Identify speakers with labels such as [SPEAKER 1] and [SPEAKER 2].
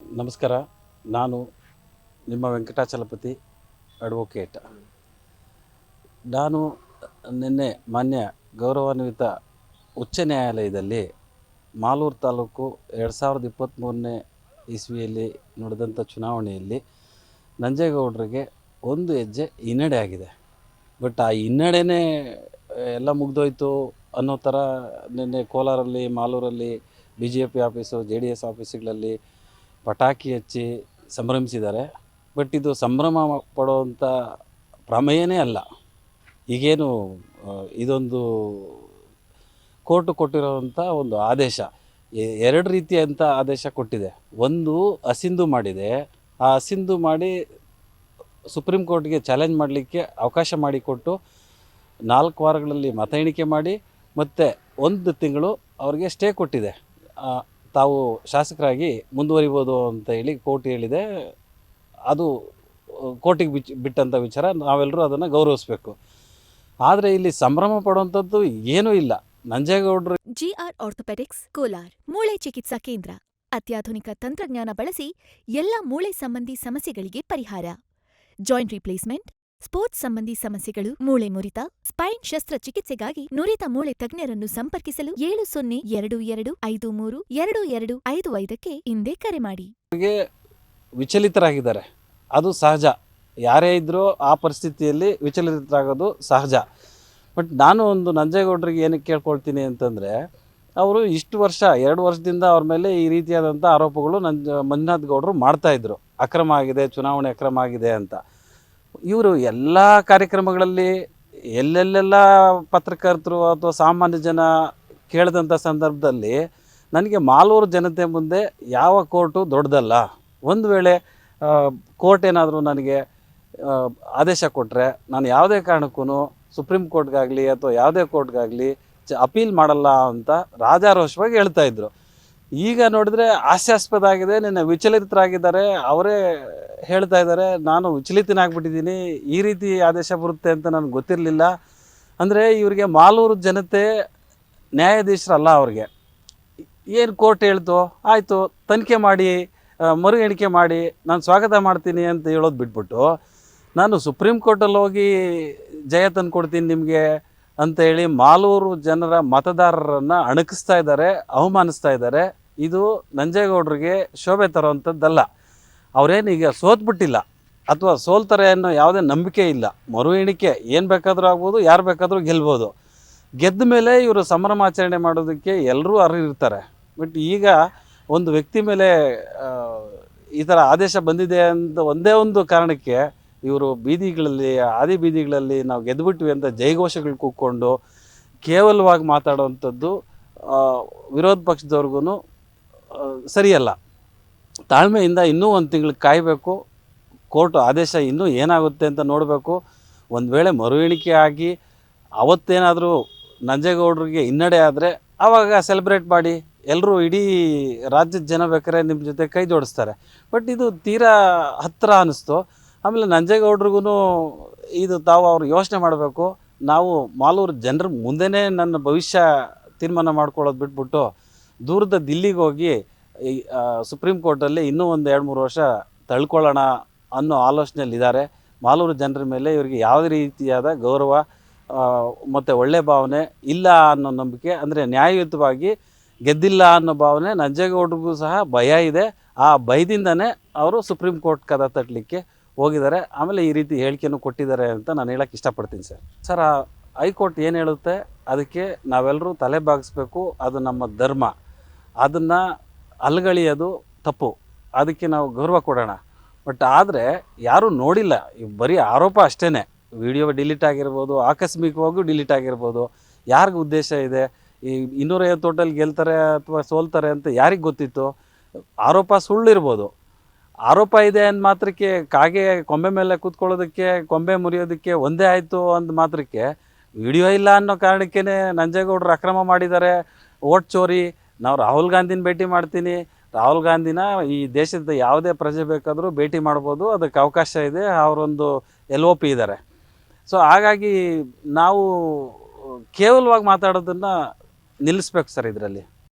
[SPEAKER 1] ನಮಸ್ಕಾರ. ನಾನು ನಿಮ್ಮ ವೆಂಕಟಾಚಲಪತಿ ಅಡ್ವೊಕೇಟ್. ನಾನು ನಿನ್ನೆ ಮಾನ್ಯ ಗೌರವಾನ್ವಿತ ಉಚ್ಚ ನ್ಯಾಯಾಲಯದಲ್ಲಿ ಮಾಲೂರು ತಾಲೂಕು ಎರಡು ಸಾವಿರದ ಇಪ್ಪತ್ತ್ಮೂರನೇ ಇಸ್ವಿಯಲ್ಲಿ ನಡೆದಂಥ ಚುನಾವಣೆಯಲ್ಲಿ ನಂಜೇಗೌಡರಿಗೆ ಒಂದು ಹೆಜ್ಜೆ ಹಿನ್ನಡೆ ಆಗಿದೆ. ಬಟ್ ಆ ಹಿನ್ನಡೆನೇ ಎಲ್ಲ ಮುಗ್ದೋಯ್ತು ಅನ್ನೋ ಥರ ನಿನ್ನೆ ಕೋಲಾರಲ್ಲಿ, ಮಾಲೂರಲ್ಲಿ B J P office, J D S ಆಫೀಸುಗಳಲ್ಲಿ ಪಟಾಕಿ ಹಚ್ಚಿ ಸಂಭ್ರಮಿಸಿದ್ದಾರೆ. ಬಟ್ ಇದು ಸಂಭ್ರಮ ಪಡುವಂಥ ಪ್ರಮೇಯನೇ ಅಲ್ಲ. ಈಗೇನು ಇದೊಂದು ಕೋರ್ಟ್ ಕೊಟ್ಟಿರೋವಂಥ ಒಂದು ಆದೇಶ. ಎರಡು ರೀತಿಯಂಥ ಆದೇಶ ಕೊಟ್ಟಿದೆ. ಒಂದು ಅಸಿಂದು ಮಾಡಿದೆ. ಆ ಅಸಿಂದು ಮಾಡಿ ಸುಪ್ರೀಂ ಕೋರ್ಟ್ಗೆ ಚಾಲೆಂಜ್ ಮಾಡಲಿಕ್ಕೆ ಅವಕಾಶ ಮಾಡಿಕೊಟ್ಟು ನಾಲ್ಕು ವಾರಗಳಲ್ಲಿ ಮತ ಎಣಿಕೆ ಮಾಡಿ ಮತ್ತು ಒಂದು ತಿಂಗಳು ಅವರಿಗೆ ಸ್ಟೇ ಕೊಟ್ಟಿದೆ. ತಾವು ಶಾಸಕರಾಗಿ ಮುಂದುವರಿಬೋದು ಅಂತ ಹೇಳಿ ಕೋರ್ಟ್ ಹೇಳಿದೆ. ಅದು, ಕೋರ್ಟಿಗೆ ಬಿಚ್ ಬಿಟ್ಟಂಥ ವಿಚಾರ ನಾವೆಲ್ಲರೂ ಅದನ್ನು ಗೌರವಿಸಬೇಕು. ಆದರೆ ಇಲ್ಲಿ ಸಂಭ್ರಮ ಪಡುವಂಥದ್ದು ಏನೂ ಇಲ್ಲ. ನಂಜೇಗೌಡರು
[SPEAKER 2] ಜಿಆರ್ ಆರ್ಥೋಪೆಡಿಕ್ಸ್, ಕೋಲಾರ್, ಮೂಳೆ ಚಿಕಿತ್ಸಾ ಕೇಂದ್ರ. ಅತ್ಯಾಧುನಿಕ ತಂತ್ರಜ್ಞಾನ ಬಳಸಿ ಎಲ್ಲ ಮೂಳೆ ಸಂಬಂಧಿ ಸಮಸ್ಯೆಗಳಿಗೆ ಪರಿಹಾರ. ಜಾಯಿಂಟ್ ರಿಪ್ಲೇಸ್ಮೆಂಟ್ ಸ್ಪೋರ್ಟ್ಸ್ ಸಂಬಂಧಿ ಸಮಸ್ಯೆಗಳು, ಮೂಳೆ ಮುರಿತ, ಸ್ಪೈನ್ ಶಸ್ತ್ರಚಿಕಿತ್ಸೆಗಾಗಿ ನುರಿತ ಮೂಳೆ ತಜ್ಞರನ್ನು ಸಂಪರ್ಕಿಸಲು ಏಳು ಸೊನ್ನೆ ಎರಡು ಎರಡು ಐದು ಮೂರು ಎರಡು ಎರಡು ಐದು ಐದಕ್ಕೆ ಹಿಂದೆ ಕರೆ ಮಾಡಿ.
[SPEAKER 1] ವಿಚಲಿತರಾಗಿದ್ದಾರೆ. ಅದು ಸಹಜ. ಯಾರೇ ಇದ್ದರೂ ಆ ಪರಿಸ್ಥಿತಿಯಲ್ಲಿ ವಿಚಲಿತರಾಗೋದು ಸಹಜ. ಬಟ್ ನಾನು ಒಂದು ನಂಜೇಗೌಡರಿಗೆ ಏನಕ್ಕೆ ಕೇಳ್ಕೊಳ್ತೀನಿ ಅಂತಂದರೆ, ಅವರು ಇಷ್ಟು ವರ್ಷ, ಎರಡು ವರ್ಷದಿಂದ ಅವ್ರ ಮೇಲೆ ಈ ರೀತಿಯಾದಂಥ ಆರೋಪಗಳು ನಂಜ ಮಂಜುನಾಥ್ ಗೌಡರು ಮಾಡ್ತಾಯಿದ್ರು ಅಕ್ರಮ ಆಗಿದೆ, ಚುನಾವಣೆ ಅಕ್ರಮ ಆಗಿದೆ ಅಂತ. ಇವರು ಎಲ್ಲ ಕಾರ್ಯಕ್ರಮಗಳಲ್ಲಿ ಎಲ್ಲೆಲ್ಲೆಲ್ಲ ಪತ್ರಕರ್ತರು ಅಥವಾ ಸಾಮಾನ್ಯ ಜನ ಕೇಳಿದಂಥ ಸಂದರ್ಭದಲ್ಲಿ ನನಗೆ ಮಾಲೂರು ಜನತೆ ಮುಂದೆ ಯಾವ ಕೋರ್ಟು ದೊಡ್ಡದಲ್ಲ. ಒಂದು ವೇಳೆ ಕೋರ್ಟ್ ಏನಾದರೂ ನನಗೆ ಆದೇಶ ಕೊಟ್ಟರೆ ನಾನು ಯಾವುದೇ ಕಾರಣಕ್ಕೂ ಸುಪ್ರೀಂ ಕೋರ್ಟ್ಗಾಗಲಿ ಅಥವಾ ಯಾವುದೇ ಕೋರ್ಟ್ಗಾಗಲಿ ಚ, ಅಪೀಲ್ ಮಾಡಲ್ಲ ಅಂತ ರಾಜಾರೋಷವಾಗಿ ಹೇಳ್ತಾ ಇದ್ರು. ಈಗ ನೋಡಿದ್ರೆ ಹಾಸ್ಯಾಸ್ಪದ ಆಗಿದೆ. ನಿನ್ನ ವಿಚಲಿತರಾಗಿದ್ದಾರೆ. ಅವರೇ ಹೇಳ್ತಾ ಇದ್ದಾರೆ, ನಾನು ವಿಚಲಿತನಾಗ್ಬಿಟ್ಟಿದ್ದೀನಿ. ಈ ರೀತಿ ಆದೇಶ ಬರುತ್ತೆ ಅಂತ ನನಗೆ ಗೊತ್ತಿರಲಿಲ್ಲ. ಅಂದರೆ ಇವರಿಗೆ ಮಾಲೂರು ಜನತೆ ನ್ಯಾಯಾಧೀಶರಲ್ಲ ಅವ್ರಿಗೆ. ಏನು ಕೋರ್ಟ್ ಹೇಳ್ತು, ಆಯಿತು, ತನಿಖೆ ಮಾಡಿ ಮರು ಎಣಿಕೆ ಮಾಡಿ, ನಾನು ಸ್ವಾಗತ ಮಾಡ್ತೀನಿ ಅಂತ ಹೇಳೋದು ಬಿಟ್ಬಿಟ್ಟು, ನಾನು ಸುಪ್ರೀಂ ಕೋರ್ಟಲ್ಲಿ ಹೋಗಿ ಜಯ ತಂದು ಕೊಡ್ತೀನಿ ನಿಮಗೆ. ಅಂತ ಹೇಳಿ ಮಾಲೂರು ಜನರ ಮತದಾರರನ್ನು ಅಣಕಿಸ್ತಾ ಇದ್ದಾರೆ, ಅವಮಾನಿಸ್ತಾ ಇದ್ದಾರೆ. ಇದು ನಂಜೇಗೌಡರಿಗೆ ಶೋಭೆ ತರುವಂಥದ್ದಲ್ಲ ಅವರೇನೀಗ ಸೋತ್ಬಿಟ್ಟಿಲ್ಲ ಅಥವಾ ಸೋಲ್ತಾರೆ ಅನ್ನೋ ಯಾವುದೇ ನಂಬಿಕೆ ಇಲ್ಲ. ಮರು ಎಣಿಕೆ, ಏನು ಬೇಕಾದರೂ ಆಗ್ಬೋದು, ಯಾರು ಬೇಕಾದರೂ ಗೆಲ್ಬೋದು. ಗೆದ್ದ ಮೇಲೆ ಇವರು ಸಂಭ್ರಮಾಚರಣೆ ಮಾಡೋದಕ್ಕೆ ಎಲ್ಲರೂ ಅರಿರ್ತಾರೆ ಬಟ್ ಈಗ ಒಂದು ವ್ಯಕ್ತಿ ಮೇಲೆ ಈ ಥರ ಆದೇಶ ಬಂದಿದೆ ಅಂತ ಒಂದೇ ಒಂದು ಕಾರಣಕ್ಕೆ ಇವರು ಬೀದಿಗಳಲ್ಲಿ ಆದಿ ಬೀದಿಗಳಲ್ಲಿ ನಾವು ಗೆದ್ದುಬಿಟ್ವಿ ಅಂತ ಜಯಘೋಷಗಳು ಕೂಕ್ಕೊಂಡು ಕೇವಲವಾಗಿ ಮಾತಾಡುವಂಥದ್ದು ವಿರೋಧ ಪಕ್ಷದವ್ರಿಗೂ ಸರಿಯಲ್ಲ. ತಾಳ್ಮೆಯಿಂದ ಇನ್ನೂ ಒಂದು ತಿಂಗಳು ಕಾಯಬೇಕು. ಕೋರ್ಟ್ ಆದೇಶ ಇನ್ನೂ ಏನಾಗುತ್ತೆ ಅಂತ ನೋಡಬೇಕು. ಒಂದು ವೇಳೆ ಮರು ಎಣಿಕೆ ಆಗಿ ಅವತ್ತೇನಾದರೂ ನಂಜೇಗೌಡರಿಗೆ ಹಿನ್ನಡೆ ಆದರೆ ಆವಾಗ ಸೆಲೆಬ್ರೇಟ್ ಮಾಡಿ. ಎಲ್ಲರೂ ಇಡೀ ರಾಜ್ಯದ ಜನ ಬೇಕಾದ್ರೆ ನಿಮ್ಮ ಜೊತೆ ಕೈ ಜೋಡಿಸ್ತಾರೆ. ಬಟ್ ಇದು ತೀರಾ ಹತ್ತಿರ ಅನ್ನಿಸ್ತು ಆಮೇಲೆ ನಂಜೇಗೌಡ್ರಿಗೂ ಇದು ತಾವು ಅವ್ರು ಯೋಚನೆ ಮಾಡಬೇಕು. ನಾವು ಮಾಲೂರು ಜನರ ಮುಂದೆನೇ ನನ್ನ ಭವಿಷ್ಯ ತೀರ್ಮಾನ ಮಾಡ್ಕೊಳ್ಳೋದು ಬಿಟ್ಬಿಟ್ಟು ದೂರದ ದಿಲ್ಲಿಗೆ ಹೋಗಿ ಸುಪ್ರೀಂ ಕೋರ್ಟಲ್ಲಿ ಇನ್ನೂ ಒಂದು ಎರಡು ಮೂರು ವರ್ಷ ತಳ್ಕೊಳ್ಳೋಣ ಅನ್ನೋ ಆಲೋಚನೆಯಲ್ಲಿದ್ದಾರೆ. ಮಾಲೂರು ಜನರ ಮೇಲೆ ಇವರಿಗೆ ಯಾವುದೇ ರೀತಿಯಾದ ಗೌರವ ಮತ್ತು ಒಳ್ಳೆ ಭಾವನೆ ಇಲ್ಲ ಅನ್ನೋ ನಂಬಿಕೆ, ಅಂದರೆ ನ್ಯಾಯಯುತವಾಗಿ ಗೆದ್ದಿಲ್ಲ ಅನ್ನೋ ಭಾವನೆ ನಂಜೇಗೌಡ್ರಿಗೂ ಸಹ ಭಯ ಇದೆ. ಆ ಭಯದಿಂದನೇ ಅವರು ಸುಪ್ರೀಂ ಕೋರ್ಟ್ ಕದ ತಟ್ಟಲಿಕ್ಕೆ ಹೋಗಿದ್ದಾರೆ. ಆಮೇಲೆ ಈ ರೀತಿ ಹೇಳಿಕೆಯನ್ನು ಕೊಟ್ಟಿದ್ದಾರೆ ಅಂತ ನಾನು ಹೇಳಕ್ಕೆ ಇಷ್ಟಪಡ್ತೀನಿ ಸರ್. ಸರ್, ಆ ಹೈಕೋರ್ಟ್ ಏನು ಹೇಳುತ್ತೆ? ಅದಕ್ಕೆ ನಾವೆಲ್ಲರೂ ತಲೆ ಬಾಗಿಸ್ಬೇಕು. ಅದು ನಮ್ಮ ಧರ್ಮ. ಅದನ್ನು ಅಲ್ಗಳಿಯೋದು ತಪ್ಪು. ಅದಕ್ಕೆ ನಾವು ಗೌರವ ಕೊಡೋಣ. ಬಟ್ ಆದರೆ ಯಾರೂ ನೋಡಿಲ್ಲ. ಬರೀ ಆರೋಪ ಅಷ್ಟೇ ವಿಡಿಯೋ ಡಿಲೀಟ್ ಆಗಿರ್ಬೋದು, ಆಕಸ್ಮಿಕವಾಗೂ ಡಿಲೀಟ್ ಆಗಿರ್ಬೋದು. ಯಾರಿಗೂ ಉದ್ದೇಶ ಇದೆ? ಈ ಇನ್ನೂರೈವತ್ತು ಹೋಟೆಲ್ ಗೆಲ್ತಾರೆ ಅಥವಾ ಸೋಲ್ತಾರೆ ಅಂತ ಯಾರಿಗೆ ಗೊತ್ತಿತ್ತು? ಆರೋಪ ಸುಳ್ಳಿರ್ಬೋದು. ಆರೋಪ ಇದೆ ಅಂದ ಮಾತ್ರಕ್ಕೆ ಕಾಗೆ ಕೊಂಬೆ ಮೇಲೆ ಕೂತ್ಕೊಳ್ಳೋದಕ್ಕೆ, ಕೊಂಬೆ ಮುರಿಯೋದಕ್ಕೆ ಒಂದೇ ಆಯಿತು ಅಂದ ಮಾತ್ರಕ್ಕೆ ವಿಡಿಯೋ ಇಲ್ಲ ಅನ್ನೋ ಕಾರಣಕ್ಕೇ ನಂಜೇಗೌಡರು ಅಕ್ರಮ ಮಾಡಿದ್ದಾರೆ. ಓಟ್ ಚೋರಿ, ನಾವು ರಾಹುಲ್ ಗಾಂಧಿನ ಭೇಟಿ ಮಾಡ್ತೀನಿ. ರಾಹುಲ್ ಗಾಂಧಿನ ಈ ದೇಶದ ಯಾವುದೇ ಪ್ರಜೆ ಬೇಕಾದರೂ ಭೇಟಿ ಮಾಡ್ಬೋದು, ಅದಕ್ಕೆ ಅವಕಾಶ ಇದೆ, ಅವರೊಂದು ಎಲ್ ಒ ಪಿ ಇದ್ದಾರೆ. ಸೊ ಹಾಗಾಗಿ ನಾವು ಕೇವಲವಾಗಿ ಮಾತಾಡೋದನ್ನು ನಿಲ್ಲಿಸ್ಬೇಕು ಸರ್ ಇದರಲ್ಲಿ.